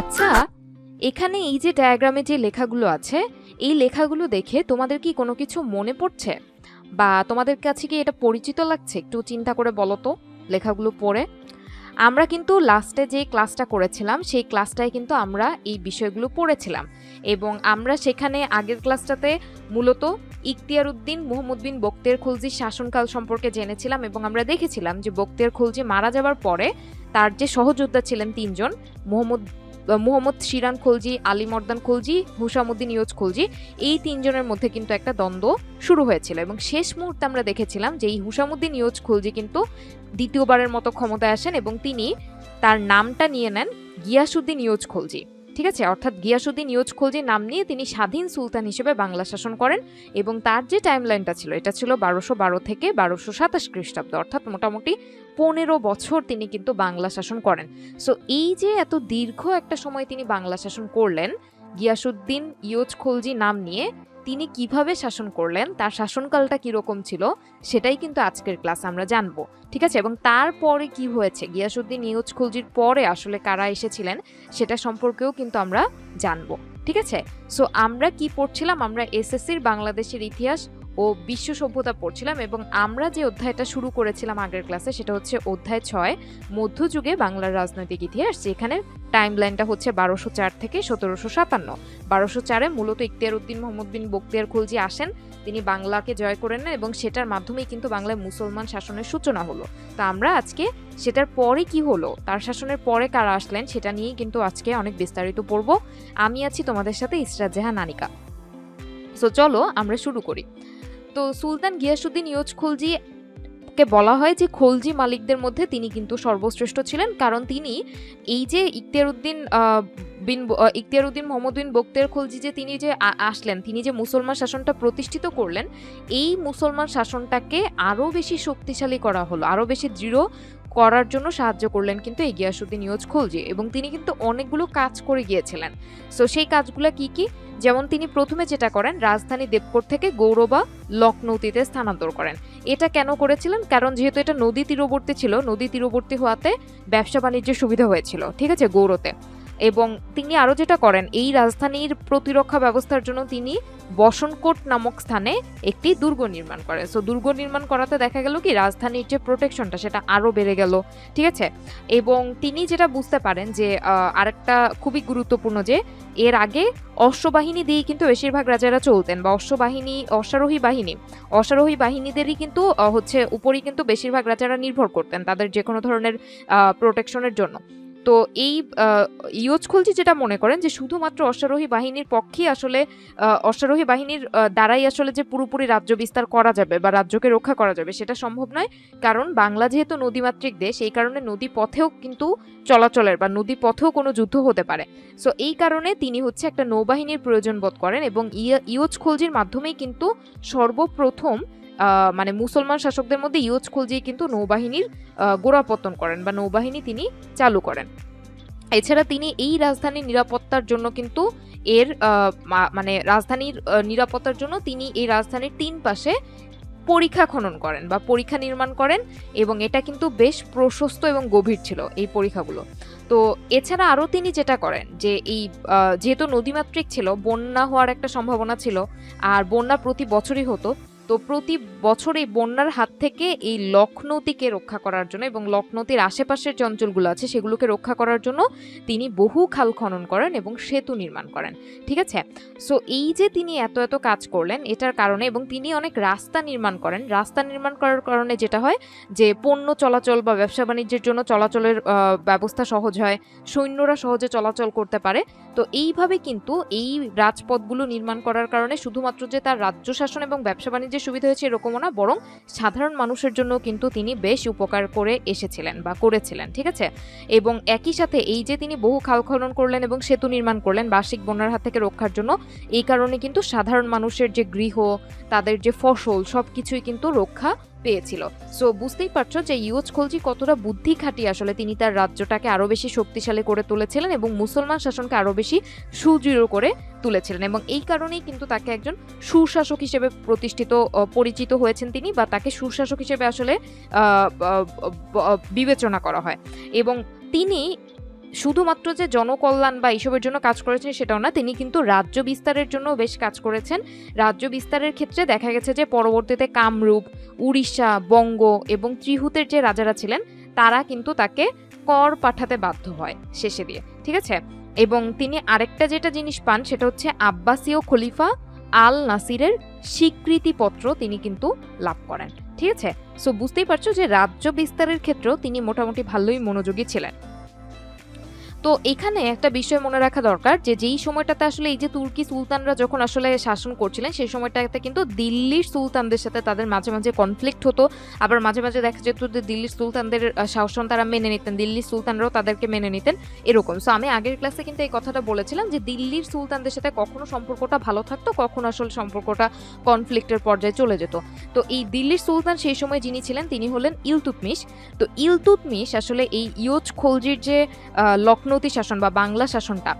আচ্ছা এখানে এই যে ডায়াগ্রামে যে লেখাগুলো আছে, এই লেখাগুলো দেখে তোমাদের কি কোনো কিছু মনে পড়ছে? বা তোমাদের কাছে কি এটা পরিচিত লাগছে? একটু চিন্তা করে বলো তো লেখাগুলো পড়ে। আমরা কিন্তু লাস্টে যে ক্লাসটা করেছিলাম, সেই ক্লাসটায় কিন্তু আমরা এই বিষয়গুলো পড়েছিলাম। এবং আমরা সেখানে আগের ক্লাসটাতে মূলত ইখতিয়ার উদ্দিন মুহম্মদ বিন বক্তের খুলজির শাসনকাল সম্পর্কে জেনেছিলাম এবং আমরা দেখেছিলাম যে বক্তের খুলজি মারা যাবার পরে তার যে সহযোদ্ধা ছিলেন তিনজন, মোহাম্মদ মোহাম্মদ শিরান খলজি, আলী মর্দান খলজি, হুসামুদ্দিন ইয়োজ খলজি, এই তিনজনের মধ্যে কিন্তু একটা দ্বন্দ্ব শুরু হয়েছিল এবং শেষ মুহূর্তে আমরা দেখেছিলাম যে এই হুসামুদ্দিন ইয়োজ খলজি কিন্তু দ্বিতীয়বারের মতো ক্ষমতায় আসেন এবং তিনি তার নামটা নিয়ে নেন গিয়াসুদ্দিন ইয়োজ খলজি। ঠিক আছে? অর্থাৎ গিয়াসুদ্দিন ইয়োজ খলজি নাম নিয়ে তিনি স্বাধীন সুলতান হিসেবে বাংলা শাসন করেন এবং তার যে টাইমলাইনটা ছিল, এটা ছিল বারোশো বারো থেকে বারোশো সাতাশ খ্রিস্টাব্দ, অর্থাৎ মোটামুটি পনেরো বছর তিনি কিন্তু বাংলা শাসন করেন। সো এই যে এত দীর্ঘ একটা সময় তিনি বাংলা শাসন করলেন গিয়াসুদ্দিন ইয়োজ খলজি নাম নিয়ে তিনি কীভাবে শাসন করলেন, তার শাসনকালটা কীরকম ছিল, সেটাই কিন্তু আজকের ক্লাস আমরা জানব। ঠিক আছে? এবং তারপরে কি হয়েছে? গিয়াসুদ্দিন ইয়োজ খলজির পরে আসলে কারা এসেছিলেন, সেটা সম্পর্কেও কিন্তু আমরা জানব। ঠিক আছে? সো আমরা কি পড়ছিলাম? আমরা এসএসসির বাংলাদেশের ইতিহাস ও বিশ্ব সভ্যতা পড়ছিলাম এবং আমরা যে অধ্যায়টা শুরু করেছিলাম আগের ক্লাসে সেটা হচ্ছে অধ্যায় ছয়, মধ্যযুগে বাংলার রাজনৈতিক ইতিহাস, যেখানে টাইম লাইনটা হচ্ছে বারোশো চার থেকে সতেরোশো সাতান্ন। বারোশো চারে মূলত ইখতিয়ার উদ্দিন মোহাম্মদ বিন বক্তিয়ার খুলজি আসেন। তিনি বাংলাকে জয় করে নেন এবং সেটার মাধ্যমেই কিন্তু বাংলায় মুসলমান শাসনের সূচনা হলো। তো আমরা আজকে সেটার পরে কি হলো, তার শাসনের পরে কারা আসলেন, সেটা নিয়েই কিন্তু আজকে অনেক বিস্তারিত পড়ব। আমি আছি তোমাদের সাথে ইসরাত জাহান নানিকা সো চলো আমরা শুরু করি। তো সুলতান গিয়াসুদ্দিন ইয়োজ খলজি কে বলা হয় যে খলজি মালিকদের মধ্যে তিনি কিন্তু সর্বশ্রেষ্ঠ ছিলেন, কারণ তিনি এই যে ইখতিয়ার উদ্দিন বিন ইখতিয়ার উদ্দিন মোহাম্মদ বিন বক্তের খলজি যে তিনি যে আসলেন, তিনি যে মুসলমান শাসনটা প্রতিষ্ঠিত করলেন, এই মুসলমান শাসনটাকে আরও বেশি শক্তিশালী করা হলো আরও বেশি দৃঢ় করার জন্য সাহায্য করলেন কিন্তু এই গিয়াসুদ্দিন ইয়োজ খলজি এবং তিনি কিন্তু অনেকগুলো কাজ করে গিয়েছিলেন। সো সেই কাজগুলো কি কি? যেমন তিনি প্রথমে যেটা করেন, রাজধানী দেবকোট থেকে গৌরবা লখনৌতিতে স্থানান্তর করেন। এটা কেন করেছিলেন? কারণ যেহেতু এটা নদী তীরবর্তী ছিল, নদী তীরবর্তী হওয়াতে ব্যবসা বাণিজ্যের সুবিধা হয়েছিল, ঠিক আছে, গৌরতে। এবং তিনি আরও যেটা করেন, এই রাজধানীর প্রতিরক্ষা ব্যবস্থার জন্য তিনি বসনকোট নামক স্থানে একটি দুর্গ নির্মাণ করেন। সো দুর্গ নির্মাণ করাতে দেখা গেল কি, রাজধানীর যে প্রোটেকশনটা সেটা আরও বেড়ে গেল, ঠিক আছে? এবং তিনি যেটা বুঝতে পারেন যে আরেকটা খুবই গুরুত্বপূর্ণ যে, এর আগে অশ্ববাহিনী দিয়েই কিন্তু বেশিরভাগ রাজারা চলতেন, বা অশ্ববাহিনী, অশ্বারোহী বাহিনী। অশ্বারোহী বাহিনীদেরই কিন্তু হচ্ছে উপরই কিন্তু বেশিরভাগ রাজারা নির্ভর করতেন তাদের যে কোনো ধরনের প্রোটেকশনের জন্য। তো এই ইয়োজ খলজি যেটা মনে করেন যে শুধুমাত্র অশ্বারোহী বাহিনীর পক্ষেই আসলে অশ্বারোহী বাহিনীর দ্বারাই আসলে যে পুরোপুরি রাজ্য বিস্তার করা যাবে বা রাজ্যকে রক্ষা করা যাবে সেটা সম্ভব নয়। কারণ বাংলা যেহেতু নদীমাতৃক দেশ, এই কারণে নদী পথেও কিন্তু চলাচলের বা নদী পথেও কোনো যুদ্ধ হতে পারে। সো এই কারণে তিনি হচ্ছে একটা নৌবাহিনীর প্রয়োজন বোধ করেন এবং ইয়া- ইয়োজ খলজির মাধ্যমেই কিন্তু সর্বপ্রথম মানে মুসলমান শাসকদের মধ্যে ইয়োজ খলজি কিন্তু নৌবাহিনীর গোড়াপত্তন করেন বা নৌবাহিনী তিনি চালু করেন। এছাড়া তিনি এই রাজধানীর নিরাপত্তার জন্য কিন্তু এর মানে রাজধানীর নিরাপত্তার জন্য তিনি এই রাজধানীর তিন পাশে পরীক্ষা খনন করেন বা পরীক্ষা নির্মাণ করেন এবং এটা কিন্তু বেশ প্রশস্ত এবং গভীর ছিল এই পরীক্ষাগুলো। তো এছাড়া আরও তিনি যেটা করেন যে এই যেহেতু নদীমাতৃক ছিল, বন্যা হওয়ার একটা সম্ভাবনা ছিল, আর বন্যা প্রতি বছরই হতো তো প্রতি বছর এই বন্যার হাত থেকে এই লখনৌতিকে রক্ষা করার জন্য এবং লখনৌতির আশেপাশের যে অঞ্চলগুলো আছে সেগুলোকে রক্ষা করার জন্য তিনি বহু খাল খনন করেন এবং সেতু নির্মাণ করেন, ঠিক আছে? সো এই যে তিনি এত এত কাজ করলেন, এটার কারণে এবং তিনি অনেক রাস্তা নির্মাণ করেন, রাস্তা নির্মাণ করার কারণে যেটা হয় যে পণ্য চলাচল বা ব্যবসা বাণিজ্যের জন্য চলাচলের ব্যবস্থা সহজ হয়, সৈন্যরা সহজে চলাচল করতে পারে। তো এইভাবে কিন্তু এই রাজপথগুলো নির্মাণ করার কারণে শুধুমাত্র যে তার রাজ্য শাসন এবং ব্যবসা বাণিজ্যের সুবিধা হয়েছে এরকমও না, বরং সাধারণ মানুষের জন্য কিন্তু তিনি বেশ উপকার করে এসেছিলেন বা করেছিলেন, ঠিক আছে? এবং একই সাথে এই যে তিনি বহু খাল খনন করলেন এবং সেতু নির্মাণ করলেন বার্ষিক বন্যার হাত থেকে রক্ষার জন্য, এই কারণে কিন্তু সাধারণ মানুষের যে গৃহ, তাদের যে ফসল সব কিছুই কিন্তু রক্ষা পেয়েছিল। সো বুঝতেই পারছ যে ইউজ খলজি কতটা বুদ্ধি খাটিয়ে আসলে তিনি তার রাজ্যটাকে আরও বেশি শক্তিশালী করে তুলেছিলেন এবং মুসলমান শাসনকে আরও বেশি সুদৃঢ় করে তুলেছিলেন এবং এই কারণেই কিন্তু তাকে একজন সুশাসক হিসেবে প্রতিষ্ঠিত পরিচিত হয়েছেন তিনি বা তাকে সুশাসক হিসেবে আসলে বিবেচনা করা হয়। এবং তিনি শুধুমাত্র যে জনকল্যাণ বা এইসবের জন্য কাজ করেছেন সেটাও না, তিনি কিন্তু রাজ্য বিস্তারের জন্য বেশ কাজ করেছেন। রাজ্য বিস্তারের ক্ষেত্রে দেখা গেছে যে পরবর্তীতে কামরূপ, উড়িষ্যা, বঙ্গ এবং ত্রিহুতের যে রাজারা ছিলেন, তারা কিন্তু তাকে কর পাঠাতে বাধ্য হয় শেষে দিয়ে, ঠিক আছে? এবং তিনি আরেকটা যেটা জিনিস পান সেটা হচ্ছে আব্বাসীয় খলিফা আল নাসিরের স্বীকৃতিপত্র তিনি কিন্তু লাভ করেন, ঠিক আছে? সো বুঝতেই পারছ যে রাজ্য বিস্তারের ক্ষেত্রেও তিনি মোটামুটি ভালোই মনোযোগী ছিলেন। তো এখানে একটা বিষয় মনে রাখা দরকার যে যেই সময়টাতে আসলে এই যে তুর্কি সুলতানরা যখন আসলে শাসন করছিলেন সেই সময়টাতে কিন্তু দিল্লির সুলতানদের সাথে তাদের মাঝে মাঝে কনফ্লিক্ট হতো। আবার মাঝে মাঝে দেখা যেত যে দিল্লির সুলতানদের শাসন তারা মেনে নিতেন দিল্লির সুলতানরাও তাদেরকে মেনে নিতেন এরকম। সো আমি আগের ক্লাসে কিন্তু এই কথাটা বলেছিলাম যে দিল্লির সুলতানদের সাথে কখনো সম্পর্কটা ভালো থাকতো কখনো আসলে সম্পর্কটা কনফ্লিক্টের পর্যায়ে চলে যেত। তো এই দিল্লির সুলতান সেই সময় যিনি ছিলেন তিনি হলেন ইলতুতমিশ। তো ইলতুতমিশ আসলে এই ইয়োজ খলজির যে আহ, লখনৌতি শাসন বা বাংলা শাসনটা,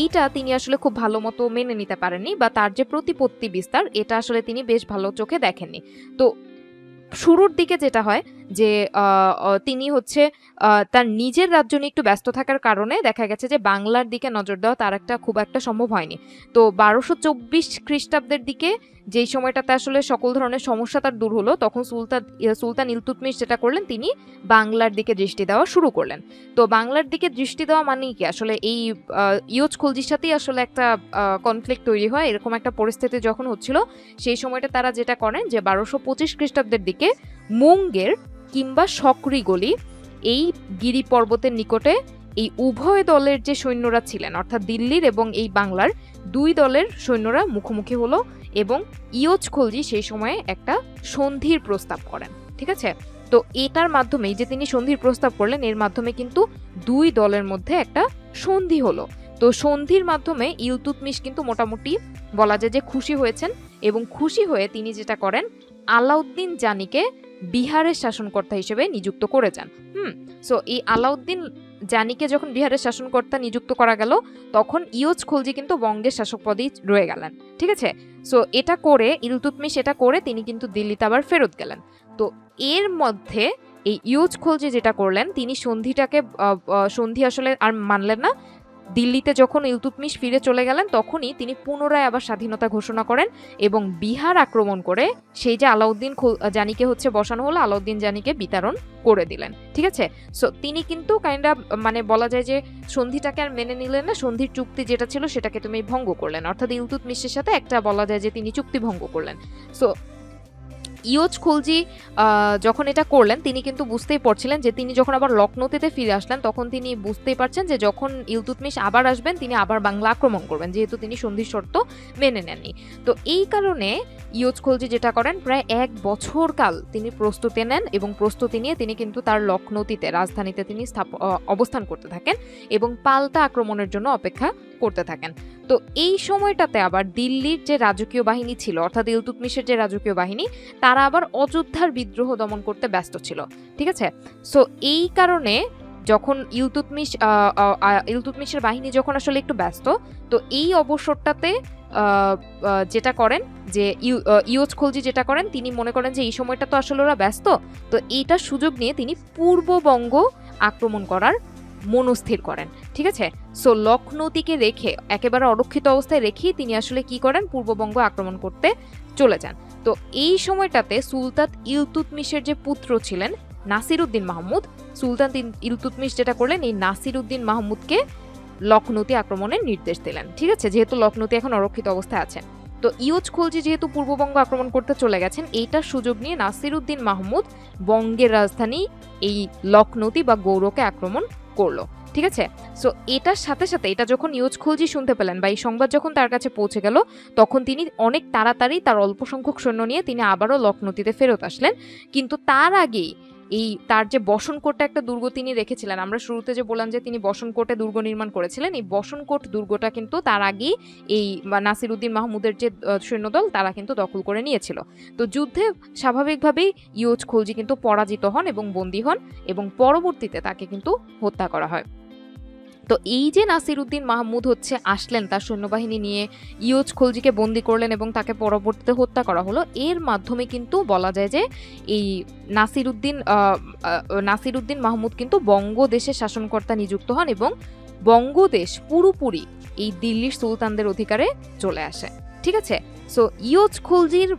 এইটা তিনি আসলে খুব ভালো মতো মেনে নিতে পারেননি বা তার যে প্রতিপত্তি বিস্তার, এটা আসলে তিনি বেশ ভালো চোখে দেখেননি। তো শুরুর দিকে যেটা হয় যে তিনি হচ্ছে তার নিজের রাজ্য নিয়ে একটু ব্যস্ত থাকার কারণে দেখা গেছে যে বাংলার দিকে নজর দেওয়া তার একটা খুব একটা সম্ভব হয়নি। তো বারোশো চব্বিশ খ্রিস্টাব্দের দিকে যেই সময়টাতে আসলে সকল ধরনের সমস্যা তার দূর হলো, তখন সুলতান সুলতান ইলতুতমিশ যেটা করলেন, তিনি বাংলার দিকে দৃষ্টি দেওয়া শুরু করলেন। তো বাংলার দিকে দৃষ্টি দেওয়া মানেই কি? আসলে এই ইয়োজ খলজির সাথেই আসলে একটা কনফ্লিক্ট তৈরি হয়, এরকম একটা পরিস্থিতি যখন হচ্ছিল, সেই সময়টা তারা যেটা করেন যে বারোশো পঁচিশ খ্রিস্টাব্দের দিকে মুঙ্গের কিংবা সকরি গলি এই গিরি পর্বতের নিকটে এই উভয় দলের যে সৈন্যরা ছিলেন, অর্থাৎ দিল্লির এবং এই বাংলার, দুই দলের সৈন্যরা মুখোমুখি হলো। এবং ইয়োজ খলজি সেই সময়ে একটা সন্ধির প্রস্তাব করেন, ঠিক আছে? তো এটার মাধ্যমে যে তিনি সন্ধির প্রস্তাব করলেন, এর মাধ্যমে কিন্তু দুই দলের মধ্যে একটা সন্ধি হলো। তো সন্ধির মাধ্যমে ইলতুতমিশ কিন্তু মোটামুটি বলা যায় যে খুশি হয়েছেন এবং খুশি হয়ে তিনি যেটা করেন, আলাউদ্দিন জানিকে বিহারের শাসনকর্তা হিসেবে নিযুক্ত করে যান। হুম সো এই আলাউদ্দিন জানিকে যখন বিহারের শাসনকর্তা নিযুক্ত করা গেল, তখন ইউজ খুলজি কিন্তু বঙ্গের শাসক পদেই রয়ে গেলেন, ঠিক আছে? সো এটা করে ইলতুতমিশ এটা করে তিনি কিন্তু দিল্লিতে আবার ফেরত গেলেন। তো এর মধ্যে এই ইউজ খুলজি যেটা করলেন, তিনি সন্ধিটাকে সন্ধি আসলে আর মানলেন না দিল্লিতে যখন ইলতুতমিশ ফিরে চলে গেলেন, তখনই তিনি পুনরায় আবার স্বাধীনতা ঘোষণা করেন এবং বিহার আক্রমণ করে সেই যে আলাউদ্দিন জানিকে হচ্ছে বসানো হলো আলাউদ্দিন জানিকে বিতরণ করে দিলেন। ঠিক আছে? সো তিনি কিন্তু কাইন্ড অফ মানে বলা যায় যে সন্ধিটাকে আর মেনে নিলেন না, সন্ধির চুক্তি যেটা ছিল সেটাকে তুমি ভঙ্গ করলেন। অর্থাৎ ইলতুতমিশের সাথে একটা বলা যায় যে তিনি চুক্তি ভঙ্গ করলেন। সো ইয়োজ খুলজি যখন এটা করলেন, তিনি কিন্তু বুঝতেই পারছিলেন যে তিনি যখন আবার লখনৌতে ফিরে আসলেন, তখন তিনি বুঝতেই পারছেন যে যখন ইলতুতমিশ আবার আসবেন, তিনি আবার বাংলা আক্রমণ করবেন, যেহেতু তিনি সন্ধির শর্ত মেনে নেননি। তো এই কারণে ইয়োজ খলজি যেটা করেন, প্রায় এক বছর কাল তিনি প্রস্তুতি নেন এবং প্রস্তুতি নিয়ে তিনি কিন্তু তার লখনৌতিতে রাজধানীতে তিনি অবস্থান করতে থাকেন এবং পাল্টা আক্রমণের জন্য অপেক্ষা করতে থাকেন। তো এই সময়টাতে আবার দিল্লির যে রাজকীয় বাহিনী ছিল অর্থাৎ ইলতুতমিশের যে রাজকীয় বাহিনী তারা আবার অযোধ্যার বিদ্রোহ দমন করতে ব্যস্ত ছিল। ঠিক আছে? সো এই কারণে যখন আহ, ইলতুতমিশের বাহিনী যখন আসলে একটু ব্যস্ত তো এই অবসরটাতে যেটা করেন যে ইউ- আহ, খলজি যেটা করেন তিনি মনে করেন যে এই সময়টা তো আসলে ওরা ব্যস্ত তো এইটার সুযোগ নিয়ে তিনি পূর্ববঙ্গ আক্রমণ করার মনস্থির করেন। ঠিক আছে? সো লখনৌতিকে রেখে, একেবারে অরক্ষিত অবস্থায় রেখেই তিনি আসলে কি করেন? পূর্ববঙ্গ আক্রমণ করতে চলে যান। তো এই সময়টাতে সুলতান ইলতুতমিশের যে পুত্র ছিলেন নাসিরউদ্দিন মাহমুদ, সুলতান তিন- ইলতুতমিশ যেটা করলেন, এই নাসিরউদ্দিন মাহমুদকে লখনৌতি আক্রমণের নির্দেশ দিলেন। ঠিক আছে? যেহেতু লখনৌতি এখন অরক্ষিত অবস্থায় আছে। তো ইয়োজ খলজি যেহেতু পূর্ববঙ্গ আক্রমণ করতে চলে গেছেন এইটার সুযোগ নিয়ে নাসিরউদ্দিন মাহমুদ বঙ্গের রাজধানী এই লখনৌতি বা গৌরকে আক্রমণ করল। ঠিক আছে? সো এটার সাথে সাথে, এটা যখন ইয়োজ খলজি শুনতে পেলেন বা এই সংবাদ যখন তার কাছে পৌঁছে গেল, তখন তিনি অনেক তাড়াতাড়ি তার অল্প সংখ্যক সৈন্য নিয়ে তিনি আবারও লখনৌতিতে ফেরত আসলেন। কিন্তু তার আগেই এই তার যে বসনকোটে একটা দুর্গ তিনি রেখেছিলেন, আমরা শুরুতে যে বললাম যে তিনি বসনকোটে দুর্গ নির্মাণ করেছিলেন, এই বসনকোট দুর্গটা কিন্তু তার আগেই এই বা নাসিরউদ্দিন মাহমুদের যে সৈন্যদল, তারা কিন্তু দখল করে নিয়েছিল। তো যুদ্ধে স্বাভাবিকভাবেই ইয়োজ খলজি কিন্তু পরাজিত হন এবং বন্দী হন এবং পরবর্তীতে তাকে কিন্তু হত্যা করা হয়। তো এই যে নাসিরউদ্দিন মাহমুদ হচ্ছে, আসলেন তার সৈন্যবাহিনী নিয়ে। ইয়োজ খলজিকে বন্দি করলেন এবং তাকে পরবর্তীতে হত্যা করা হলো। এর মাধ্যমে কিন্তু বলা যায় যে এই নাসিরউদ্দিন নাসিরউদ্দিন মাহমুদ কিন্তু বঙ্গদেশের শাসনকর্তা নিযুক্ত হন এবং বঙ্গদেশ পুরোপুরি এই দিল্লির সুলতানদের অধিকারে চলে আসে। ঠিক আছে? সো ইয়োজ খলজির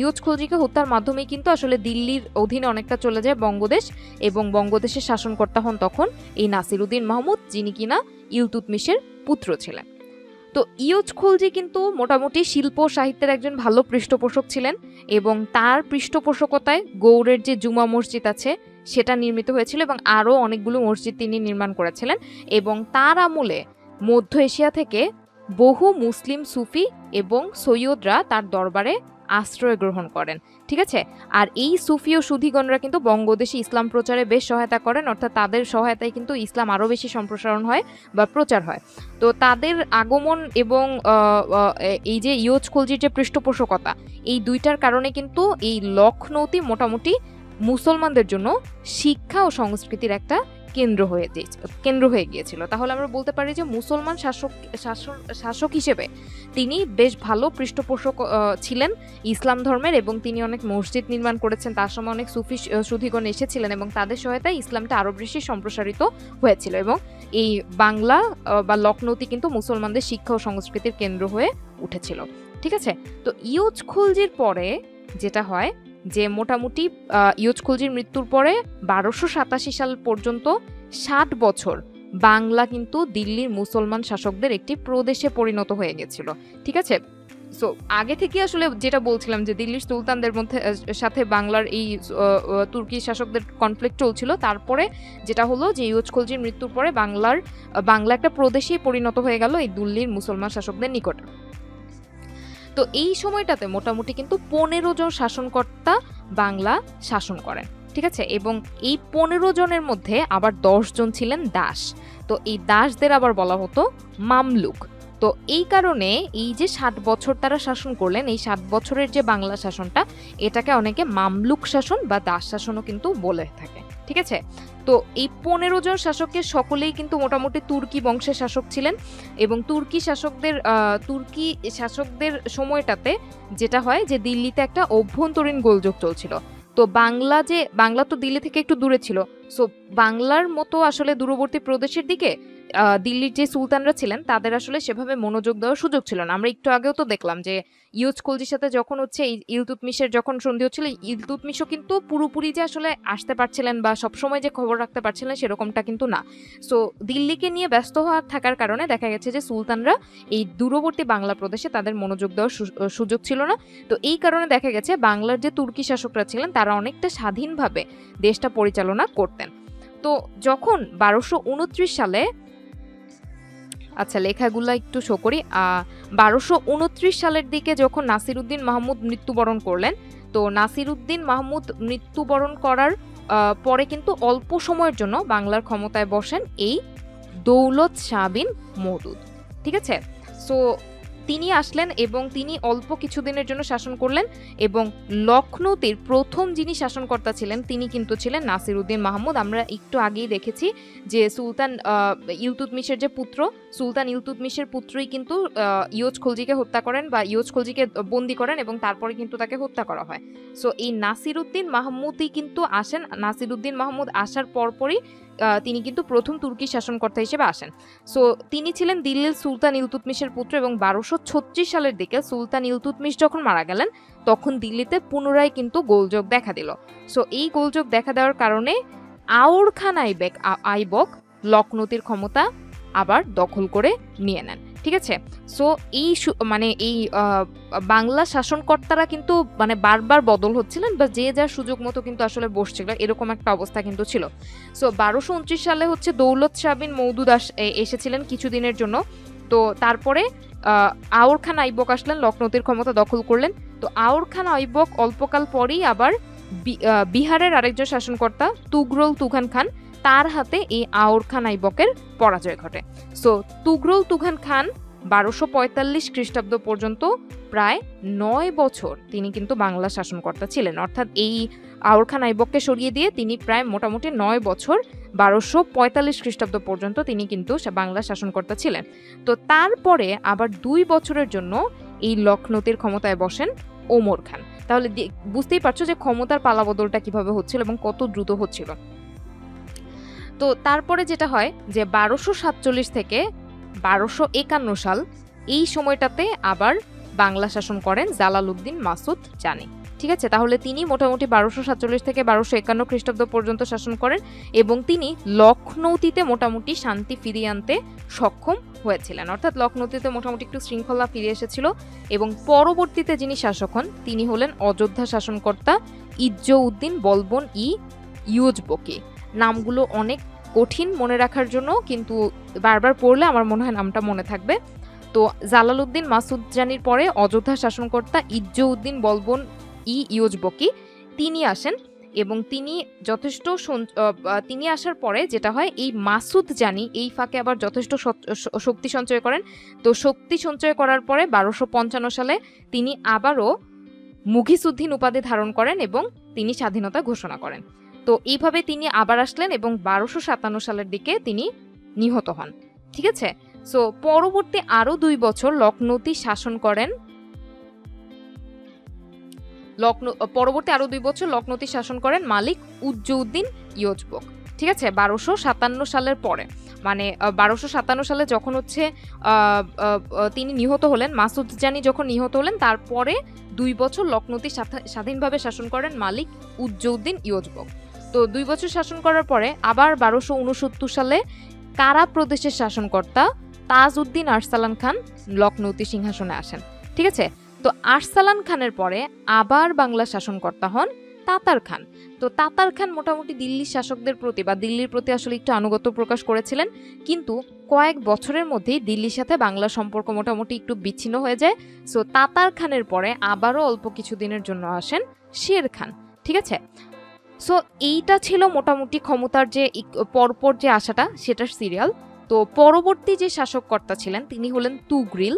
ইয়োজ খলজিকে হত্যার মাধ্যমে কিন্তু আসলে দিল্লির অধীনে অনেকটা চলে যায় বঙ্গদেশ এবং বঙ্গদেশের শাসনকর্তা হন তখন এই নাসিরুদ্দিন মাহমুদ, যিনি কিনা ইলতুতমিশের পুত্র ছিলেন। তো ইয়োজ খলজি কিন্তু মোটামুটি শিল্প সাহিত্যের একজন ভালো পৃষ্ঠপোষক ছিলেন এবং তার পৃষ্ঠপোষকতায় গৌড়ের যে জুমা মসজিদ আছে সেটা নির্মিত হয়েছিল এবং আরও অনেকগুলো মসজিদ তিনি নির্মাণ করেছিলেন এবং তার আমলে মধ্য এশিয়া থেকে বহু মুসলিম সুফি এবং সৈয়দরা তার দরবারে আশ্রয় গ্রহণ করেন, ঠিক আছে? আর এই সুফি ও সুধীগণরা কিন্তু বঙ্গদেশে ইসলাম প্রচারে বেশ সহায়তা করেন, অর্থাৎ তাদের সহায়তায় কিন্তু ইসলাম আরও বেশি সম্প্রসারণ হয় বা প্রচার হয়। তো তাদের আগমন এবং এই যে ইয়োজ খলজির যে পৃষ্ঠপোষকতা, এই দুইটার কারণে কিন্তু এই লখনৌতি মোটামুটি মুসলমানদের জন্য শিক্ষা ও সংস্কৃতির একটা কেন্দ্র হয়ে কেন্দ্র হয়ে গিয়েছিল। তাহলে আমরা বলতে পারি যে মুসলমান শাসক শাসক শাসক হিসেবে তিনি বেশ ভালো পৃষ্ঠপোষক ছিলেন ইসলাম ধর্মের এবং তিনি অনেক মসজিদ নির্মাণ করেছেন। তার সময় অনেক সুফি সুধীগণ এসেছিলেন এবং তাদের সহায়তায় ইসলামটা আরও বেশি সম্প্রসারিত হয়েছিল এবং এই বাংলা বা লখনৌতি কিন্তু মুসলমানদের শিক্ষা ও সংস্কৃতির কেন্দ্র হয়ে উঠেছিল। ঠিক আছে? তো ইউজ খুলজির পরে যেটা হয় যে মোটামুটি আহ, ইউজ খুলজির মৃত্যুর পরে বারোশো সাতাশি সাল পর্যন্ত ষাট বছর বাংলা কিন্তু দিল্লির মুসলমান শাসকদের একটি প্রদেশে পরিণত হয়ে গেছিল। ঠিক আছে? সো আগে থেকে আসলে যেটা বলছিলাম যে দিল্লির সুলতানদের মধ্যে সাথে বাংলার এই তুর্কি শাসকদের কনফ্লিক্ট চলছিল তারপরে যেটা হলো যে ইউজ খলজির মৃত্যুর পরে বাংলার বাংলা একটা প্রদেশেই পরিণত হয়ে গেল এই দিল্লির মুসলমান শাসকদের নিকটে। তো এই সময়টাতে মোটামুটি কিন্তু পনেরো জন শাসনকর্তা বাংলা শাসন করেন, ঠিক আছে? এবং এই পনেরো জনের মধ্যে আবার জন ছিলেন দাস। তো এই দাসদের আবার বলা হতো মামলুক। তো এই কারণে এই যে ষাট বছর তারা শাসন করলেন, এই ষাট বছরের যে বাংলা শাসনটা, এটাকে অনেকে মামলুক শাসন বা দাস শাসনও কিন্তু বলে থাকে, ঠিক আছে? তো এই পনেরো জন শাসকের সকলেই কিন্তু মোটামুটি তুর্কি বংশের শাসক ছিলেন এবং তুর্কি শাসকদের তুর্কি শাসকদের সময়টাতে যেটা হয় যে দিল্লিতে একটা অভ্যন্তরীণ গোলযোগ চলছিল। তো বাংলা যে, বাংলা তো দিল্লি থেকে একটু দূরে ছিল। সো বাংলার মতো আসলে দূরবর্তী প্রদেশের দিকে দিল্লির যে সুলতানরা ছিলেন, তাদের আসলে সেভাবে মনোযোগ দেওয়ার সুযোগ ছিল না। আমরা একটু আগেও তো দেখলাম যে ইউজ কলজির সাথে যখন হচ্ছে ইলতুতমিশের যখন সন্ধি হচ্ছিল ইলতুতমিশও কিন্তু পুরোপুরি যে আসলে আসতে পারছিলেন বা সবসময় যে খবর রাখতে পারছিলেন সেরকমটা কিন্তু না। সো দিল্লিকে নিয়ে ব্যস্ত হওয়া থাকার কারণে দেখা গেছে যে সুলতানরা এই দূরবর্তী বাংলা প্রদেশে তাদের মনোযোগ দেওয়ার সুযোগ ছিল না। তো এই কারণে দেখা গেছে বাংলার যে তুর্কি শাসকরা ছিলেন, তারা অনেকটা স্বাধীনভাবে দেশটা পরিচালনা করতেন। তো যখন বারোশো সালে আচ্ছা লেখাগুলো একটু শো করি। বারোশো উনত্রিশ সালের দিকে যখন নাসিরুদ্দিন মাহমুদ মৃত্যুবরণ করলেন, তো নাসিরুদ্দিন মাহমুদ মৃত্যুবরণ করার পরে কিন্তু অল্প সময়ের জন্য বাংলার ক্ষমতায় বসেন এই দৌলত শাহবিন বিন ঠিক আছে? সো তিনি আসলেন এবং তিনি অল্প কিছুদিনের জন্য শাসন করলেন এবং লখনৌতির প্রথম যিনি শাসনকর্তা ছিলেন তিনি কিন্তু ছিলেন নাসিরুদ্দিন মাহমুদ। আমরা একটু আগেই দেখেছি যে সুলতান আহ, ইলতুতমিশের যে পুত্র সুলতান ইলতুতমিশের পুত্রই কিন্তু ইয়োজ খলজিকে হত্যা করেন বা ইয়োজ খলজিকে বন্দি করেন এবং তারপরে কিন্তু তাকে হত্যা করা হয়। সো এই নাসিরুদ্দিন মাহমুদই কিন্তু আসেন নাসিরুদ্দিন মাহমুদ আসার পরপরই তিনি কিন্তু প্রথম তুর্কি শাসনকর্তা হিসেবে আসেন। সো তিনি ছিলেন দিল্লির সুলতান ইলতুতমিশের পুত্র এবং বারোশো ছত্রিশ সালের দিকে সুলতান ইলতুতমিশ যখন মারা গেলেন, তখন দিল্লিতে পুনরায় কিন্তু গোলযোগ দেখা দিল। সো এই গোলযোগ দেখা দেওয়ার কারণে আউর খান আইবেক আইবক লখনৌতির ক্ষমতা আবার দখল করে নিয়ে নেন। ঠিক আছে? সো এই মানে এই বাংলা শাসনকর্তারা কিন্তু মানে বারবার বদল হচ্ছিলেন, বা যে যার সুযোগ মতো কিন্তু আসলে বসছিল, এরকম একটা অবস্থা কিন্তু ছিল। সো বারোশো উনত্রিশ সালে হচ্ছে দৌলত শাহ আস- এ- এসেছিলেন কিছুদিনের জন্য। তো তারপরে আওর খান আইবক আসলেন লখনৌতির ক্ষমতা দখল করলেন। তো আওর খান আইবক অল্পকাল পরেই আবার বিহারের আরেকজন শাসনকর্তা, তুগরল তুঘান খান তার হাতে এই আওর খান আইবকের পরাজয় ঘটে। সো তুগরল তুঘান খান বারোশো পঁয়তাল্লিশ খ্রিস্টাব্দ পর্যন্ত প্রায় নয় বছর তিনি কিন্তু বাংলা শাসনকর্তা ছিলেন। অর্থাৎ এই আওর খান আইবককে সরিয়ে দিয়ে তিনি প্রায় মোটামুটি নয় বছর বারোশো পঁয়তাল্লিশ খ্রিস্টাব্দ পর্যন্ত তিনি কিন্তু বাংলা শাসনকর্তা ছিলেন। তো তারপরে আবার দুই বছরের জন্য এই লখনৌতির ক্ষমতায় বসেন ওমর খান। তাহলে বুঝতেই পারছ যে ক্ষমতার পালাবদলটা কীভাবে হচ্ছিল এবং কত দ্রুত হচ্ছিল। তো তারপরে যেটা হয় যে বারোশো সাতচল্লিশ থেকে বারোশো একান্ন সাল এই সময়টাতে আবার বাংলা শাসন করেন জালালউদ্দিন মাসুদ জানি। ঠিক আছে? তাহলে তিনি মোটামুটি বারোশো সাতচল্লিশ থেকে বারোশো একান্ন খ্রিস্টাব্দ পর্যন্ত শাসন করেন এবং তিনি লখনৌতিতে মোটামুটি শান্তি ফিরিয়ে আনতে সক্ষম হয়েছিলেন। অর্থাৎ লখনৌতিতে মোটামুটি একটু শৃঙ্খলা ফিরে এসেছিল এবং পরবর্তীতে যিনি শাসক হন, তিনি হলেন অযোধ্যা শাসনকর্তা ইজ্জউদ্দিন বলবন ই ইউজবকে। নামগুলো অনেক কঠিন মনে রাখার জন্য, কিন্তু বারবার পড়লে আমার মনে হয় নামটা মনে থাকবে। তো জালালউদ্দিন মাসুদজানির পরে অযোধ্যা শাসনকর্তা ইজ্জউদ্দিন বলবন ই ইউজবকি তিনি আসেন এবং তিনি যথেষ্ট তিনি আসার পরে যেটা হয়, এই মাসুদ জানি এই ফাঁকে আবার যথেষ্ট শক্তি সঞ্চয় করেন। তো শক্তি সঞ্চয় করার পরে বারোশো পঞ্চান্ন সালে তিনি আবারও মুঘিসুদ্দিন উপাধি ধারণ করেন এবং তিনি স্বাধীনতা ঘোষণা করেন। তো এইভাবে তিনি আবার আসলেন এবং বারোশো সাতান্ন সালের দিকে তিনি নিহত হন। ঠিক আছে? সো পরবর্তী আরও দুই বছর লখনৌতি শাসন করেন। লখনৌ পরবর্তী আরও দুই বছর লখনৌতি শাসন করেন মালিক উজ্জউদ্দিন ইয়োজবক। ঠিক আছে? বারোশো সাতান্ন সালের পরে। মানে বারোশো সাতান্ন সালে যখন হচ্ছে তিনি নিহত হলেন, মাসুদ জানি যখন নিহত হলেন, তারপরে দুই বছর লখনৌতি স্বাধীনভাবে শাসন করেন মালিক উজ্জউদ্দিন ইয়োজবক। তো দুই বছর শাসন করার পরে আবার বারোশো উনসত্তর সালে কারা প্রদেশের শাসনকর্তা? তাজউদ্দিন আরসালান খান লখনৌতি সিংহাসনে আসেন। ঠিক আছে? তো আরসালান খানের পরে আবার বাংলা শাসনকর্তা হন তাতার খান। তো তাতার খান মোটামুটি দিল্লির শাসকদের প্রতি বা দিল্লির প্রতি আসলে একটু আনুগত্য প্রকাশ করেছিলেন। কিন্তু কয়েক বছরের মধ্যেই দিল্লির সাথে বাংলা সম্পর্ক মোটামুটি একটু বিচ্ছিন্ন হয়ে যায়। সো তাতার খানের পরে আবারও অল্প কিছু দিনের জন্য আসেন শের খান। ঠিক আছে? সো এইটা ছিল মোটামুটি ক্ষমতার যে পরপর যে আসাটা সেটার সিরিয়াল তো পরবর্তী যে শাসককর্তা ছিলেন, তিনি হলেন তুগ্রিল।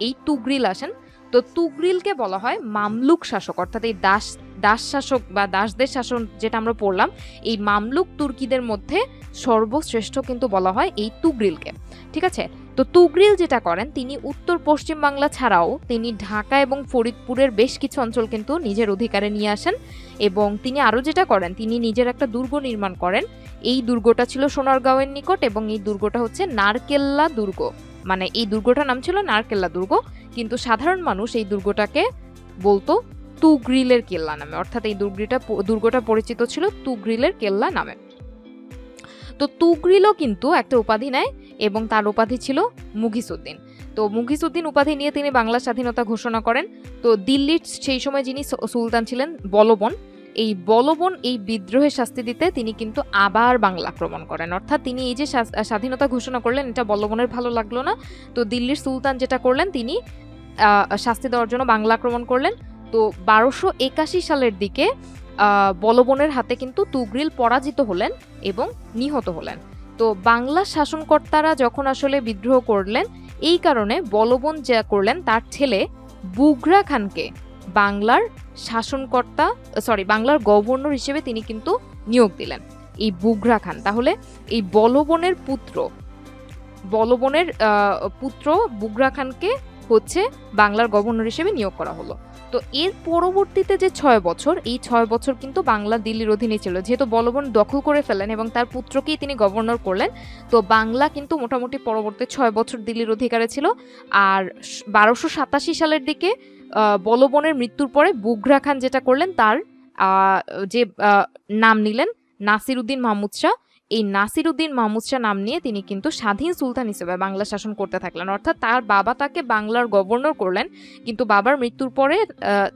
এই তুগ্রিল আসেন। তো তুগরিলকে বলা হয় মামলুক শাসক, অর্থাৎ এই দাস দাস শাসক বা দাসদের শাসন যেটা আমরা পড়লাম, এই মামলুক তুর্কিদের মধ্যে সর্বশ্রেষ্ঠ কিন্তু বলা হয় এই তুগরিলকে। ঠিক আছে? তো তুগরিল যেটা করেন, তিনি উত্তর পশ্চিম বাংলা ছাড়াও তিনি ঢাকা এবং ফরিদপুরের বেশ কিছু অঞ্চল কিন্তু নিজের অধিকারে নিয়ে আসেন এবং তিনি আরও যেটা করেন, তিনি নিজের একটা দুর্গ নির্মাণ করেন। এই দুর্গটা ছিল সোনারগাঁওয়ের নিকট এবং এই দুর্গটা হচ্ছে নারকেল্লা দুর্গ। মানে এই দুর্গটার নাম ছিল নারকেল্লা দুর্গ, কিন্তু সাধারণ মানুষ এই দুর্গটাকে বলতো তুগ্রিলের কেল্লা নামে। অর্থাৎ এই দুর্গটা দুর্গটা পরিচিত ছিল তুগ্রিলের কেল্লা নামে। তো তুগ্রিলও কিন্তু একটা উপাধি নেয় এবং তার উপাধি ছিল মুঘিসুদ্দিন তো মুঘিসুদ্দিন উপাধি নিয়ে তিনি বাংলা স্বাধীনতা ঘোষণা করেন। তো দিল্লির সেই সময় যিনি সুলতান ছিলেন বলবন এই বলবন, এই বিদ্রোহের শাস্তি দিতে তিনি কিন্তু আবার বাংলা আক্রমণ করেন। অর্থাৎ তিনি এই যে স্বাধীনতা ঘোষণা করলেন, এটা বলবনের ভালো লাগল না। তো দিল্লির সুলতান যেটা করলেন, তিনি শাস্তি দেওয়ার জন্য বাংলা আক্রমণ করলেন। তো বারোশো একাশি সালের দিকে বলবনের হাতে কিন্তু তুগরিল পরাজিত হলেন এবং নিহত হলেন। তো বাংলা শাসনকর্তারা যখন আসলে বিদ্রোহ করলেন, এই কারণে বলবন যা করলেন, তার ছেলে বুগরা খানকে বাংলার শাসনকর্তা সরি বাংলার গভর্নর হিসেবে তিনি কিন্তু নিয়োগ দিলেন। এই বুগরা খান। তাহলে এই বলবনের পুত্র বলবনের পুত্র বুগরা খানকে হচ্ছে বাংলার গভর্নর হিসেবে নিয়োগ করা হলো। তো এর পরবর্তীতে যে ছয় বছর, এই ছয় বছর কিন্তু বাংলা দিল্লির অধীনে ছিল। যেহেতু বলবন দখল করে ফেলেন এবং তার পুত্রকেই তিনি গভর্নর করলেন, তো বাংলা কিন্তু মোটামুটি পরবর্তী ছয় বছর দিল্লির অধিকারে ছিল। আর বারোশো সাতাশি সালের দিকে বলবনের মৃত্যুর পরে বুগরা খান যেটা করলেন, তার যে নাম নিলেন নাসির উদ্দিন মাহমুদ শাহ। এই নাসির উদ্দিন মাহমুদ শাহ নাম নিয়ে তিনি কিন্তু স্বাধীন সুলতান হিসেবে বাংলা শাসন করতে থাকলেন। অর্থাৎ তার বাবা তাকে বাংলার গভর্নর করলেন। কিন্তু বাবার মৃত্যুর পরে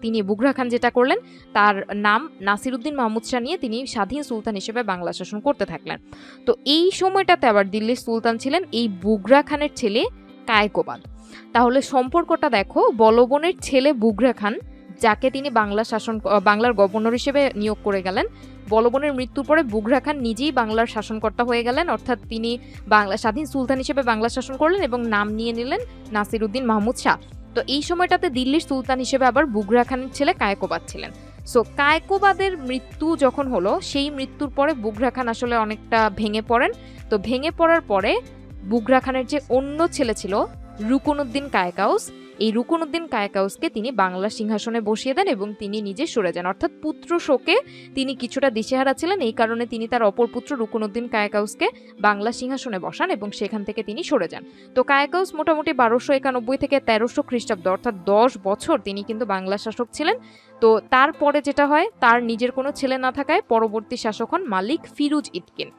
তিনি বুগরা খান যেটা করলেন, তার নাম নাসির উদ্দিন মাহমুদ শাহ নিয়ে তিনি স্বাধীন সুলতান হিসেবে বাংলা শাসন করতে থাকলেন। তো এই সময়টাতে আবার দিল্লির সুলতান ছিলেন এই বুগরা খানের ছেলে কায়কোবাদ। তাহলে সম্পর্কটা দেখো, বলবনের ছেলে বুগরা খান, যাকে তিনি বাংলা শাসন বাংলার গভর্নর হিসেবে নিয়োগ করে গেলেন, বলবনের মৃত্যুর পরে বুগরা খান নিজেই বাংলার শাসনকর্তা হয়ে গেলেন, অর্থাৎ তিনি বাংলা, স্বাধীন সুলতান হিসেবে বাংলা শাসন করলেন এবং নাম নিয়ে নিলেন নাসির উদ্দিন মাহমুদ শাহ। তো এই সময়টাতে দিল্লির সুলতান হিসেবে আবার বুগরা খানের ছেলে কায়কোবাদ ছিলেন। সো কায়কোবাদের মৃত্যু যখন হলো, সেই মৃত্যুর পরে বুগরা খান আসলে অনেকটা ভেঙে পড়েন। তো ভেঙে পড়ার পরে বুগরা খানের যে অন্য ছেলে ছিল রুকুনুদ্দিন কায়কাউস। এই রুকনুদ্দিন কায়কাউসকে তিনি বাংলা সিংহাসনে বসিয়ে দেন এবং তিনি নিজে সরে যান। অর্থাৎ পুত্র শোকে তিনি কিছুটা দিশেহারা ছিলেন। এই কারণে তিনি তার অপর পুত্র রুকনুদ্দিন কায়কাউসকে বাংলা সিংহাসনে বসান এবং সেখান থেকে তিনি সরে যান। তো কায়কাউস মোটামুটি বারোশো একানব্বই থেকে তেরোশো খ্রিস্টাব্দ, অর্থাৎ দশ বছর তিনি কিন্তু বাংলা শাসক ছিলেন। তো তারপরে যেটা হয়, তার নিজের কোনো ছেলে না থাকায় পরবর্তী শাসক হন মালিক ফিরুজ ইতকিন।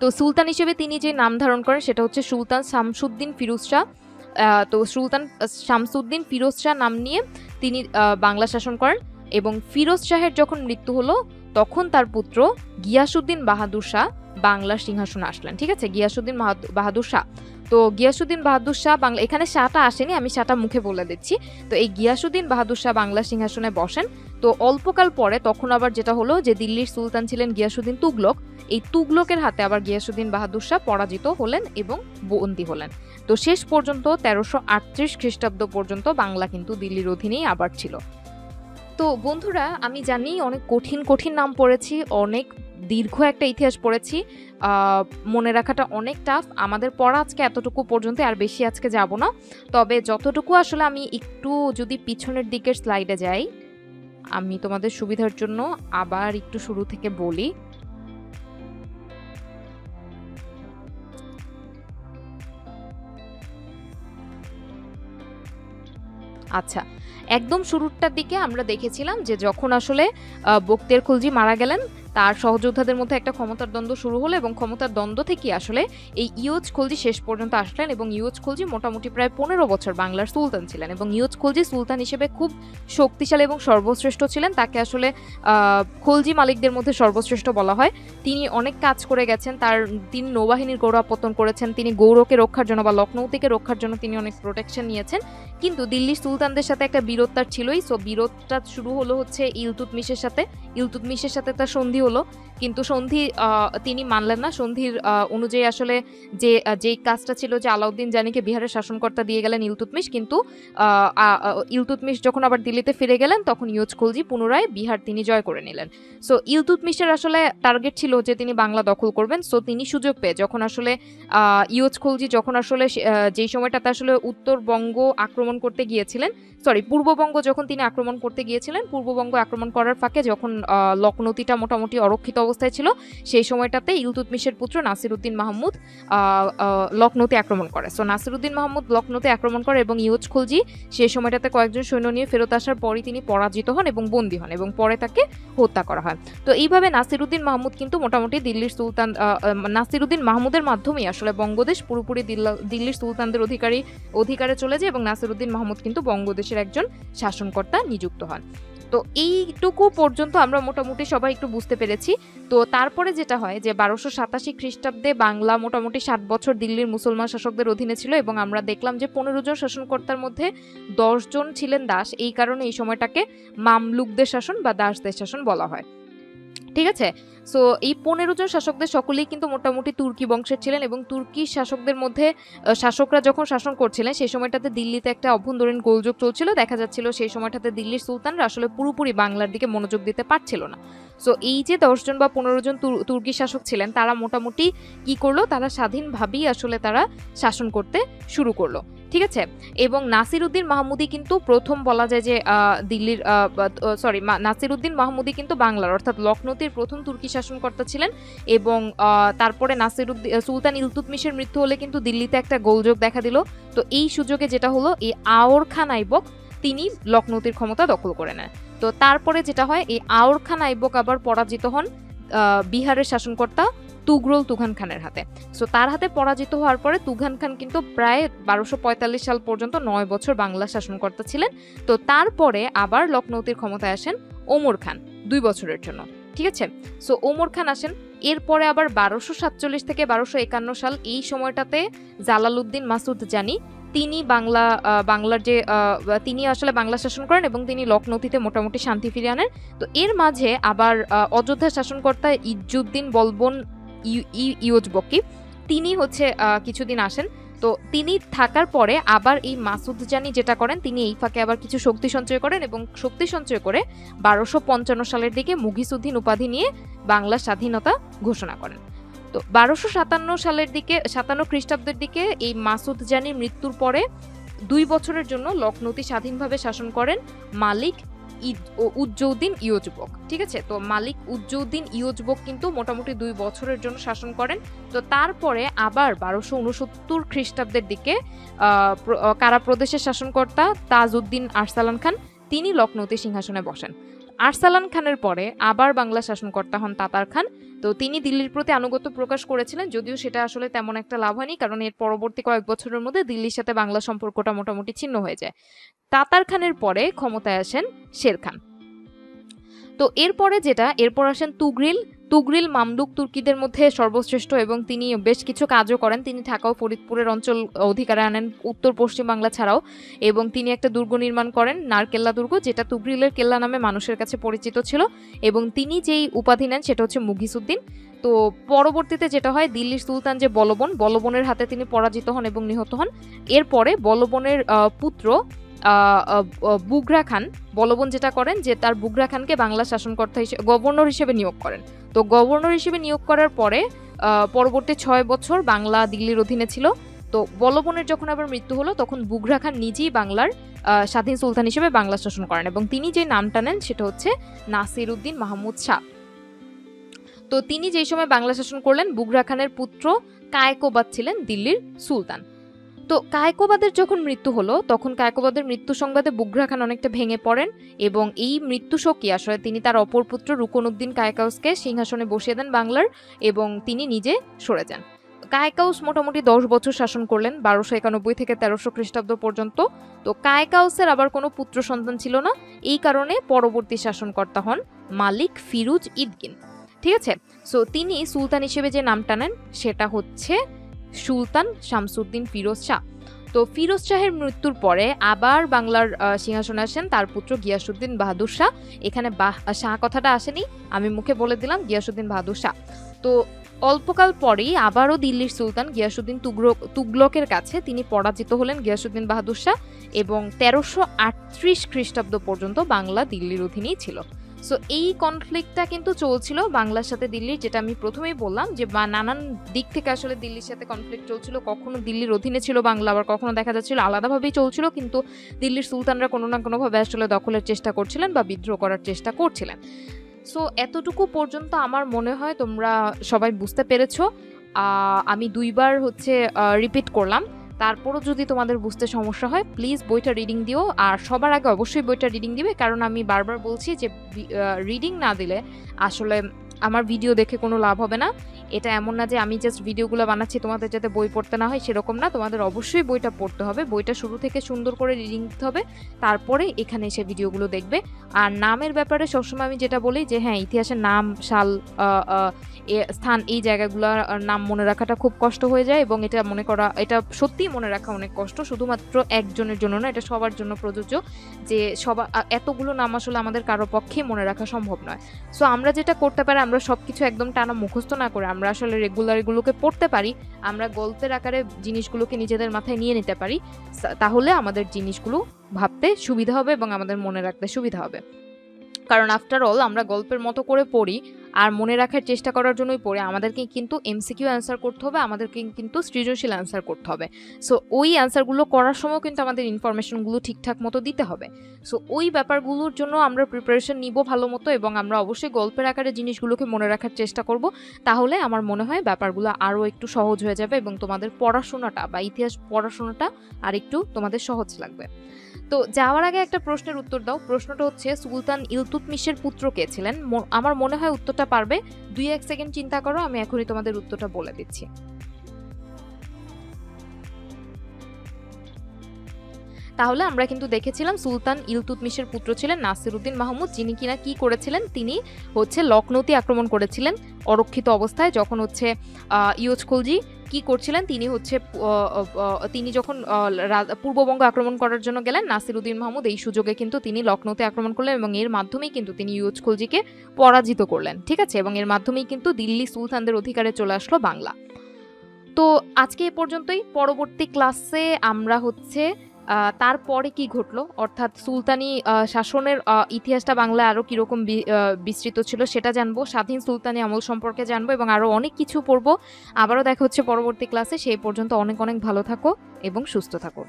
তো সুলতান হিসেবে তিনি যে নাম ধারণ করেন সেটা হচ্ছে সুলতান শামসুদ্দিন ফিরোজ শাহ। তো সুলতান শামসুদ্দিন ফিরোজ শাহ নাম নিয়ে তিনি বাংলা শাসন করেন এবং ফিরোজ শাহের যখন মৃত্যু হলো, তখন তার পুত্র গিয়াসুদ্দিন বাহাদুর শাহ বাংলার সিংহাসনে আসলেন। ঠিক আছে? গিয়াসুদ্দিন বাহাদুর শাহ। তো গিয়াসুদ্দিন বাহাদুর শাহ বাংলা, এখানে শাহটা আসেনি, আমি শাহটা মুখে বলে দিচ্ছি। তো এই গিয়াসুদ্দিন বাহাদুর শাহ বাংলা সিংহাসনে বসেন। তো অল্পকাল পরে তখন আবার যেটা হলো যে দিল্লির সুলতান ছিলেন গিয়াসুদ্দিন তুগলক। এই তুগলকের হাতে আবার গিয়াসুদ্দিন বাহাদুর শাহ পরাজিত হলেন এবং বন্দী হলেন। তো শেষ পর্যন্ত তেরোশো আটত্রিশ খ্রিস্টাব্দ পর্যন্ত বাংলা কিন্তু দিল্লির অধীনেই আবার ছিল। তো বন্ধুরা, আমি জানি অনেক কঠিন কঠিন নাম পড়েছি, অনেক দীর্ঘ একটা ইতিহাস পড়েছি। মনে রাখাটা অনেক টাফ আমাদের পড়া আজকে এতটুকু পর্যন্ত, আর বেশি আজকে যাব না। তবে যতটুকু আসলে আমি একটু যদি পিছনের দিকের স্লাইডে যাই আমি তোমাদের সুবিধার জন্য আবার একটু শুরু থেকে বলি। আচ্ছা একদম শুরুরটার দিকে আমরা দেখেছিলাম যে যখন আসলে বক্তের খুলজি মারা গেলেন তার সহযোদ্ধাদের মধ্যে একটা ক্ষমতার দ্বন্দ্ব শুরু হলো এবং ক্ষমতার দ্বন্দ্ব থেকে আসলে এই ইউজ খলজি শেষ পর্যন্ত আসলেন এবং ইউজ খলজি মোটামুটি প্রায় পনেরো বছর বাংলার সুলতান ছিলেন এবং ইউজ খলজি সুলতান হিসেবে খুব শক্তিশালী এবং সর্বশ্রেষ্ঠ ছিলেন। তাকে আসলে খলজি মালিকদের মধ্যে সর্বশ্রেষ্ঠ বলা হয়। তিনি অনেক কাজ করে গেছেন, তার, তিনি নৌবাহিনীর গৌরবপতন করেছেন, তিনি গৌরকে রক্ষার জন্য বা লখনৌ থেকে রক্ষার জন্য তিনি অনেক প্রোটেকশন নিয়েছেন। কিন্তু দিল্লির সুলতানদের সাথে একটা বিরোধ তার ছিলই। সো বিরোধটা শুরু হলো হচ্ছে ইলতুতমিশের সাথে। ইলতুতমিশের সাথে তার সন্ধি হলো কিন্তু সন্ধি তিনি মানলেন না। সন্ধির অনুযায়ী আসলে যে যেই কাজটা ছিল যে আলাউদ্দিন জানিকে বিহারের শাসনকর্তা দিয়ে গেলেন ইলতুতমিশ, কিন্তু ইলতুতমিশ যখন আবার দিল্লিতে ফিরে গেলেন, তখন ইউজ খলজি পুনরায় বিহার তিনি জয় করে নিলেন। সো, ইলতুতমিশের আসলে টার্গেট ছিল যে তিনি বাংলা দখল করবেন। সো, তিনি সুযোগ পেয়ে যখন আসলে ইউজ খলজি যখন আসলে যেই সময়টাতে আসলে উত্তরবঙ্গ আক্রমণ করতে গিয়েছিলেন, সরি, পূর্ববঙ্গ যখন তিনি আক্রমণ করতে গিয়েছিলেন, পূর্ববঙ্গ আক্রমণ করার ফাঁকে যখন লখনৌতিটা মোটামুটি অরক্ষিত অবস্থায় ছিল, সেই সময়টাতে ইলতুতমিশের পুত্র নাসিরউদ্দিন মাহমুদ লখনৌতে আক্রমণ করে। সো নাসিরউদ্দিন মাহমুদ লখনৌতে আক্রমণ করে এবং ইউজ খুলজি, সেই সময়টাতে কয়েকজন সৈন্য নিয়ে ফেরত আসার পরই তিনি পরাজিত হন এবং বন্দী হন এবং পরে তাকে হত্যা করা হয়। তো এইভাবে নাসিরউদ্দিন মাহমুদ কিন্তু মোটামুটি দিল্লির সুলতান নাসিরউদ্দিন মাহমুদের মাধ্যমেই আসলে বঙ্গদেশ পুরোপুরি দিল্লা- দিল্লির সুলতানদের অধিকারী, অধিকারে চলে যায় এবং নাসিরউদ্দিন মাহমুদ কিন্তু বঙ্গদেশের একজন শাসনকর্তা নিযুক্ত হন। তো এইটুকু পর্যন্ত আমরা মোটামুটি সবাই একটু বুঝতে পেরেছি। তো তারপরে যেটা হয় যে বারোশো সাতাশি খ্রিস্টাব্দে বাংলা মোটামুটি ষাট বছর দিল্লির মুসলমান শাসকদের অধীনে ছিল এবং আমরা দেখলাম যে পনেরো জন শাসনকর্তার মধ্যে দশজন ছিলেন দাস। এই কারণে এই সময়টাকে মামলুকদের শাসন বা দাসদের শাসন বলা হয়। ঠিক আছে? সো এই পনেরো জন শাসকদের সকলেই কিন্তু মোটামুটি তুর্কি বংশের ছিলেন এবং তুর্কি শাসকদের মধ্যে শাসকরা যখন শাসন করছিলেন, সেই সময়টাতে দিল্লিতে একটা অভ্যন্তরীণ গোলযোগ চলছিল। দেখা যাচ্ছিল সেই সময়টাতে দিল্লির সুলতানরা আসলে পুরোপুরি বাংলার দিকে মনোযোগ দিতে পারছিল না। সো এই যে দশজন বা পনেরো জন তুর- তুর্কি শাসক ছিলেন, তারা মোটামুটি কি করল? তারা স্বাধীনভাবেই আসলে তারা শাসন করতে শুরু করল। ঠিক আছে? এবং নাসিরউদ্দিন মাহমুদি কিন্তু প্রথম বলা যায় যে দিল্লির সরি নাসিরউদ্দিন মাহমুদি কিন্তু বাংলার, অর্থাৎ লখনৌতির প্রথম তুর্কি শাসনকর্তা ছিলেন এবং তারপরে নাসিরুদ্দিন সুলতান ইলতুতমিশের মৃত্যু হলে কিন্তু দিল্লিতে একটা গোলযোগ দেখা দিল। তো এই সুযোগে যেটা হলো, এই আওর খান আইবক তিনি লখনৌতির ক্ষমতা দখল করে নেন। তো তারপরে যেটা হয়, এই আওর খান আইবক আবার পরাজিত হন বিহারের শাসনকর্তা তুগরুল তুঘান খানের হাতে। সো তার হাতে পরাজিত হওয়ার পরে তুঘান খান কিন্তু প্রায় বারোশো পঁয়তাল্লিশ সাল পর্যন্ত নয় বছর বাংলা শাসনকর্তা ছিলেন। তো তারপরে আবার লখনৌতির ক্ষমতায় আসেন ওমর খান, দুই বছরের জন্য। ঠিক আছে? সো ওমর খান আসেন, এরপরে আবার বারোশো সাতচল্লিশ থেকে বারোশো একান্ন সাল এই সময়টাতে জালালউদ্দিন মাসুদ জানি তিনি বাংলা বাংলার যে তিনি আসলে বাংলা শাসন করেন এবং তিনি লখনৌতিতে মোটামুটি শান্তি ফিরিয়ে আনেন। তো এর মাঝে আবার অযোধ্যা শাসনকর্তা ইজ্জুদ্দিন বলবন ইউ- ই- ইউজ বকি, তিনি হচ্ছে কিছুদিন আসেন। তো তিনি থাকার পরে আবার এই মাসুদ জানি যেটা করেন, তিনি এই ফাঁকে আবার কিছু শক্তি সঞ্চয় করেন এবং শক্তি সঞ্চয় করে বারোশো পঞ্চান্ন সালের দিকে মুঘিসুদ্দিন উপাধি নিয়ে বাংলার স্বাধীনতা ঘোষণা করেন। তো বারোশো সাতান্ন সালের দিকে, সাতান্ন খ্রিস্টাব্দের দিকে এই মাসুদ জানির মৃত্যুর পরে দুই বছরের জন্য লখনৌতি স্বাধীনভাবে শাসন করেন মালিক উজ্জৌদ্দিন ইয়োজবক। ঠিক আছে? তো মালিক উজ্জৌদ্দিন ইয়োজবক কিন্তু মোটামুটি দুই বছরের জন্য শাসন করেন। তো তারপরে আবার বারোশো উনসত্তর খ্রিস্টাব্দের দিকে কারা প্রদেশের শাসনকর্তা তাজউদ্দিন আরসালান খান, তিনি লখনৌতে সিংহাসনে বসেন। আরসালান খানের পরে আবার বাংলা শাসনকর্তা হন তাতার খান। তো তিনি দিল্লির প্রতি আনুগত্য প্রকাশ করেছিলেন, যদিও সেটা আসলে তেমন একটা লাভ হয়নি, কারণ এর পরবর্তী কয়েক বছরের মধ্যে দিল্লির সাথে বাংলা সম্পর্কটা মোটামুটি ছিন্ন হয়ে যায়। তাতার খানের পরে ক্ষমতায় আসেন শের খান। তো এরপরে যেটা, এরপর আসেন তুগরিল তুগরিল মামলুক তুর্কিদের মধ্যে সর্বশ্রেষ্ঠ এবং তিনি বেশ কিছু কাজও করেন। তিনি ঢাকা ও ফরিদপুরের অঞ্চল অধিকারে আনেন, উত্তর পশ্চিম বাংলা ছাড়াও। এবং তিনি একটা দুর্গ নির্মাণ করেন, নারকেল্লা দুর্গ, যেটা তুগরিলের কেল্লা নামে মানুষের কাছে পরিচিত ছিল। এবং তিনি যেই উপাধি নেন সেটা হচ্ছে মুঘিসুদ্দিন তো পরবর্তীতে যেটা হয়, দিল্লির সুলতান যে বলবন, বলবনের হাতে তিনি পরাজিত হন এবং নিহত হন। এরপরে বলবনের পুত্র বুগরা খান, বলবন যেটা করেন, যে তার বুগরা খানকে বাংলা শাসনকর্তা হিসেবে গভর্নর হিসেবে নিয়োগ করেন। তো গভর্নর হিসেবে নিয়োগ করার পরে পরবর্তী ছয় বছর বাংলা দিল্লির অধীনে ছিল। তো বলবনের যখন আবার মৃত্যু হলো, তখন বুগরা খান নিজেই বাংলার স্বাধীন সুলতান হিসেবে বাংলা শাসন করেন এবং তিনি যে নামটা নেন, সেটা হচ্ছে নাসির উদ্দিন মাহমুদ শাহ। তো তিনি যেই সময় বাংলা শাসন করলেন, বুগরা খানের পুত্র কায়কোবাদ ছিলেন দিল্লির সুলতান। তো কায়কোবাদের যখন মৃত্যু হলো, তখন কায়কোবাদের মৃত্যু সংবাদে বুগরা খান অনেকটা ভেঙে পড়েন এবং এই মৃত্যু শোকে আসলে তিনি তার অপর পুত্র রুকনউদ্দিন কায়কাউসকে সিংহাসনে বসিয়ে দেন বাংলার এবং তিনি নিজে সরে যান। কায়কাউস মোটামুটি দশ বছর শাসন করলেন, বারোশো একানব্বই থেকে তেরোশো খ্রিস্টাব্দ পর্যন্ত। তো কায়কাউসের আবার কোনো পুত্র সন্তান ছিল না, এই কারণে পরবর্তী শাসনকর্তা হন মালিক ফিরুজ ইদগিন। ঠিক আছে? সো তিনি সুলতান হিসেবে যে নামটা নেন, সেটা হচ্ছে সুলতান শামসুদ্দিন ফিরোজ শাহ। তো ফিরোজ শাহের মৃত্যুর পরে আবার বাংলার সিংহাসনে আসেন তার পুত্র গিয়াসুদ্দিন বাহাদুর শাহ। এখানে বাহ শাহ কথাটা আসেনি, আমি মুখে বলে দিলাম গিয়াসুদ্দিন বাহাদুর শাহ। তো অল্পকাল পরেই আবারও দিল্লির সুলতান গিয়াসুদ্দিন তুগলক তুগলকের কাছে তিনি পরাজিত হলেন গিয়াসুদ্দিন বাহাদুর শাহ এবং তেরোশো আটত্রিশ খ্রিস্টাব্দ পর্যন্ত বাংলা দিল্লির অধীনেই ছিল। সো এই কনফ্লিক্টটা কিন্তু চলছিল বাংলার সাথে দিল্লির, যেটা আমি প্রথমেই বললাম যে নানান দিক থেকে আসলে দিল্লির সাথে কনফ্লিক্ট চলছিল। কখনো দিল্লির অধীনে ছিল বাংলা, আবার কখনো দেখা যাচ্ছিল আলাদাভাবেই চলছিল। কিন্তু দিল্লির সুলতানরা কোনো না কোনোভাবে আসলে দখলের চেষ্টা করছিলেন বা বিদ্রোহ করার চেষ্টা করছিলেন। সো এতটুকু পর্যন্ত আমার মনে হয় তোমরা সবাই বুঝতে পেরেছ। আমি দুইবার হচ্ছে রিপিট করলাম। তারপরও যদি তোমাদের বুঝতে সমস্যা হয় প্লিজ বইটা রিডিং দিও। আর সবার আগে অবশ্যই বইটা রিডিং দিবে, কারণ আমি বারবার বলছি যে রিডিং না দিলে আসলে আমার ভিডিও দেখে কোনো লাভ হবে না। এটা এমন না যে আমি জাস্ট ভিডিওগুলো বানাচ্ছি, তোমাদের যাতে বই পড়তে না হয়, সেরকম না। তোমাদের অবশ্যই বইটা পড়তে হবে। বইটা শুরু থেকে সুন্দর করে রিডিং দিতে হবে। তারপরে এখানে এসে ভিডিওগুলো দেখবে। আর নামের ব্যাপারে সবসময় আমি যেটা বলি যে হ্যাঁ ইতিহাসের নাম, সাল স্থান, এই জায়গাগুলোর নাম মনে রাখাটা খুব কষ্ট হয়ে যায় এবং এটা মনে করা, এটা সত্যিই মনে রাখা অনেক কষ্ট। শুধুমাত্র একজনের জন্য না এটা সবার জন্য প্রযোজ্য যে সবার এতগুলো নাম আসলে আমাদের কারও পক্ষেই মনে রাখা সম্ভব নয়। সো আমরা যেটা করতে পারি, আমরা সব কিছু একদম টানা মুখস্থ না করে আমরা আসলে রেগুলার এগুলোকে পড়তে পারি, আমরা গল্পের আকারে জিনিসগুলোকে নিজেদের মাথায় নিয়ে নিতে পারি তাহলে আমাদের জিনিসগুলো ভাবতে সুবিধা হবে এবং আমাদের মনে রাখতে সুবিধা হবে। কারণ আফটার অল আমরা গল্পের মতো করে পড়ি আর মনে রাখার চেষ্টা করার জন্যই পড়ি। আমাদেরকে কিন্তু এমসিকিউ অ্যান্সার করতে হবে, আমাদেরকে কিন্তু সৃজনশীল অ্যান্সার করতে হবে। সো ওই অ্যান্সারগুলো করার সময় কিন্তু আমাদের ইনফরমেশনগুলো ঠিকঠাক মতো দিতে হবে। সো ওই ব্যাপারগুলোর জন্য আমরা প্রিপারেশন নিব ভালো মতো এবং আমরা অবশ্যই গল্পের আকারে জিনিসগুলোকে মনে রাখার চেষ্টা করব। তাহলে আমার মনে হয় ব্যাপারগুলো আরও একটু সহজ হয়ে যাবে এবং তোমাদের পড়াশোনাটা বা ইতিহাস পড়াশোনাটা আর একটু তোমাদের সহজ লাগবে। তো যাওয়ার আগে একটা প্রশ্নের উত্তর দাও। প্রশ্নটা হচ্ছে, সুলতান ইলতুতমিশের পুত্র কে ছিলেন? আমার মনে হয় উত্তরটা পারবে। দুই এক সেকেন্ড চিন্তা করো, আমি এখনই তোমাদের উত্তরটা বলে দিচ্ছি। তাহলে আমরা কিন্তু দেখেছিলাম, সুলতান ইলতুতমিশের পুত্র ছিলেন নাসিরউদ্দিন মাহমুদ, যিনি কিনা কি করেছিলেন? তিনি হচ্ছে লখনৌতি আক্রমণ করেছিলেন অরক্ষিত অবস্থায়, যখন হচ্ছে ইয়োজ খলজি কি করছিলেন? তিনি হচ্ছে তিনি যখন পূর্ববঙ্গ আক্রমণ করার জন্য গেলেন, নাসিরুদ্দিন মাহমুদ এই সুযোগে কিন্তু তিনি লখনৌতে আক্রমণ করলেন এবং এর মাধ্যমেই কিন্তু তিনি ইউজ খলজিকে পরাজিত করলেন, ঠিক আছে? এবং এর মাধ্যমেই কিন্তু দিল্লি সুলতানদের অধিকারে চলে আসলো বাংলা। তো আজকে এ পর্যন্তই। পরবর্তী ক্লাসে আমরা হচ্ছে তারপরে কি ঘটলো? অর্থাৎ সুলতানি শাসনের ইতিহাসটা বাংলায় আরও কীরকম বিস্তৃত ছিল সেটা জানব। স্বাধীন সুলতানি আমল সম্পর্কে জানব এবং আরও অনেক কিছু পড়ব। আবারও দেখা হচ্ছে পরবর্তী ক্লাসে। সেই পর্যন্ত অনেক অনেক ভালো থাকো এবং সুস্থ থাকো।